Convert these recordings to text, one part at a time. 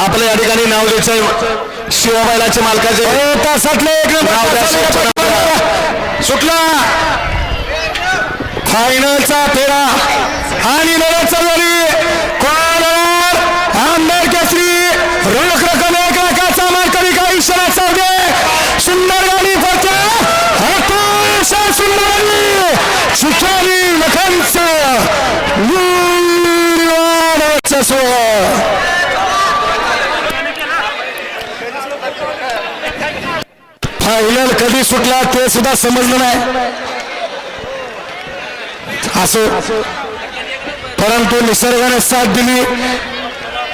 आपल्या या ठिकाणी नाव द्यायचं शिवाबाईलाचे मालकाचे. सुटला. फायनलचा फेरा. आणि लढत चालू झाली कोण होणार? आमदार केसरी. रोख रक्कम एक लाखाचा मालकरी साधे सुंदर गाडी अतिशय सुंदर गाडी शिक्षारी लखनच. वर्चस्व फायनल कधी सुटला ते सुद्धा समजलं नाही. असो. परंतु निसर्गाने साथ दिली.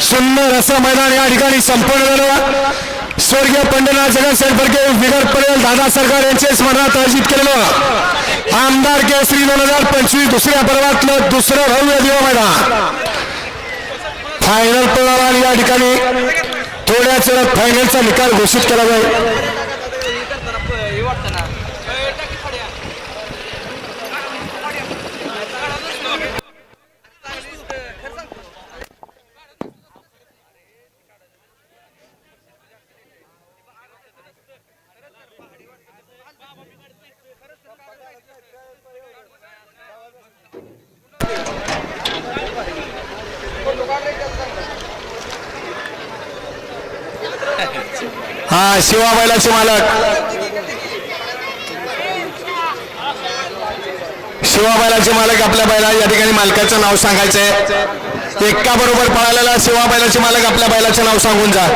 सुंदर असं मैदान या ठिकाणी संपन्न झालं. स्वर्गीय पंढरनाथ जगन फडके पडेल दादा सरकार यांचे स्मरणात आयोजित केलेलं. आमदार केसरी दोन हजार पंचवीस दुसऱ्या पर्वातलं दुसरं भव्य दिव मैदान. फायनल पळाला या ठिकाणी थोड्याच वेळात फायनलचा निकाल घोषित केला जाईल. हा शिवा बैलाचे मालक. शिवा बैलाचे मालक आपल्या बैला या ठिकाणी मालकाचं नाव सांगायचंय. एका बरोबर पळालेला शिवा बैलाचे मालक आपल्या बैलाचं नाव सांगून जा.